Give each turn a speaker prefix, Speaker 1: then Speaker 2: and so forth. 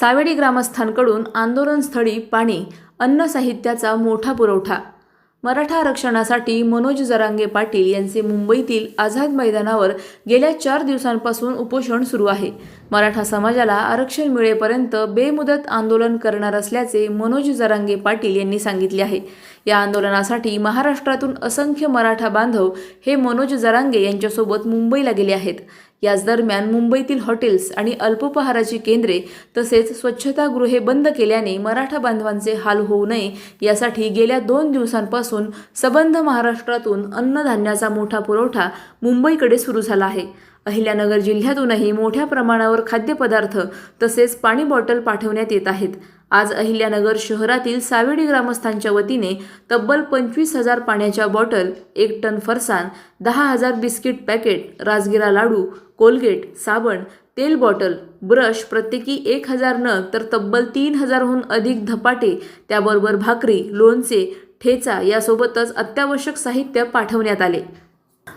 Speaker 1: सावेडी ग्रामस्थांकडून आंदोलनस्थळी पाणी अन्न साहित्याचा मोठा पुरवठा. मराठा आरक्षणासाठी मनोज जरांगे पाटील यांचे मुंबईतील आझाद मैदानावर गेल्या चार दिवसांपासून उपोषण सुरू आहे. मराठा समाजाला आरक्षण मिळेपर्यंत बेमुदत आंदोलन करणार असल्याचे मनोज जरांगे पाटील यांनी सांगितले आहे. या आंदोलनासाठी महाराष्ट्रातून असंख्य मराठा बांधव हे मनोज जरांगे यांच्यासोबत मुंबईला गेले आहेत. याच दरम्यान मुंबईतील हॉटेल्स आणि अल्पोपहाराची केंद्रे तसेच स्वच्छतागृहे बंद केल्याने मराठा बांधवांचे हाल होऊ नये यासाठी गेल्या दोन दिवसांपासून सबंध महाराष्ट्रातून अन्नधान्याचा मोठा पुरवठा मुंबईकडे सुरू झाला आहे. अहिल्यानगर जिल्ह्यातूनही मोठ्या प्रमाणावर खाद्यपदार्थ तसेच पाणी बॉटल पाठवण्यात येत आहेत. आज अहिल्यानगर शहरातील सावेडी ग्रामस्थांच्या वतीने तब्बल पंचवीस हजार पाण्याच्या बॉटल एक टन फरसाण दहा हजार बिस्किट पॅकेट राजगिरा लाडू कोलगेट साबण तेल बॉटल ब्रश प्रत्येकी एक हजार नग तर तब्बल तीन हजारहून अधिक धपाटे त्याबरोबर भाकरी लोणचे ठेचा यासोबतच अत्यावश्यक साहित्य पाठवण्यात आले.